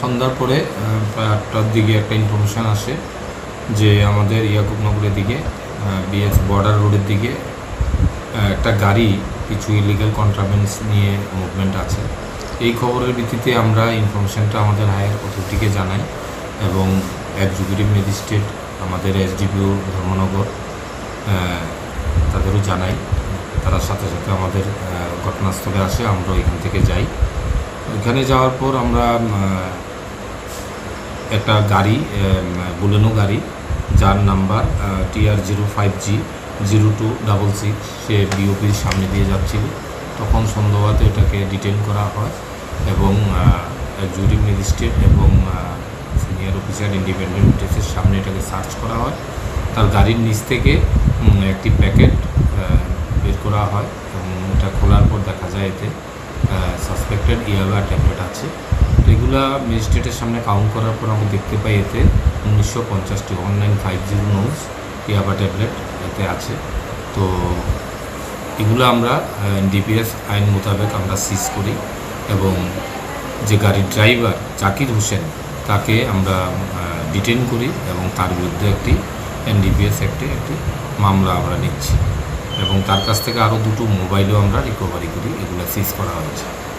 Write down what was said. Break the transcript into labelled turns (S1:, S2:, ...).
S1: সন্ধ্যার পরে প্রায় আটটার দিকে একটা ইনফরমেশান আসে যে আমাদের ইয়াকুবনগরের দিকে বিএস বর্ডার রোডের দিকে একটা গাড়ি, কিছু ইলিগাল কন্ট্রাভেন্স নিয়ে মুভমেন্ট আছে। এই খবরের ভিত্তিতে আমরা ইনফরমেশানটা আমাদের হায়ার অথরিটিকে জানাই এবং এক্সিকিউটিভ ম্যাজিস্ট্রেট আমাদের এসডিপিও ধর্মনগর তাদেরও জানাই। তারা সাথে সাথে আমাদের ঘটনাস্থলে আসে আমরা এখান থেকে যাই। ওইখানে যাওয়ার পর আমরা একটা গাড়ি বুলেনো গাড়ি, যার number TR zero five G, zero two double six সে বিওপির সামনে দিয়ে যাচ্ছিল। তখন সন্দেহাতে এটাকে ডিটেন করা হয় এবং জুরি ম্যাজিস্ট্রেট এবং সিনিয়র অফিসার ইন্ডিপেন্ডেন্ট উইটেসের সামনে এটাকে সার্চ করা হয়। তার গাড়ির নিচ থেকে একটি প্যাকেট বের করা হয় এবং এটা খোলার পর দেখা যায় এতে সাসপেক্টেড ইয়াবা ট্যাবলেট আছে। তো এগুলা ম্যাজিস্ট্রেটের সামনে কাউন্ট করার পর আমরা দেখতে পাই এতে উনিশশো পঞ্চাশটি one nine five zero nos ইয়াবা ট্যাবলেট এতে আছে। তো এগুলো আমরা ডিপিএস আইন মোতাবেক আমরা সিজ করি এবং যে গাড়ির ড্রাইভার জাকির হোসেন, তাকে আমরা ডিটেন করি এবং তার বিরুদ্ধে একটি এনডিপিএস একটি একটি মামলা আমরা নিচ্ছি। এবং তার কাছ থেকে আরও দুটো মোবাইলও আমরা রিকভারি করি, এগুলো সিজ করা হয়েছে।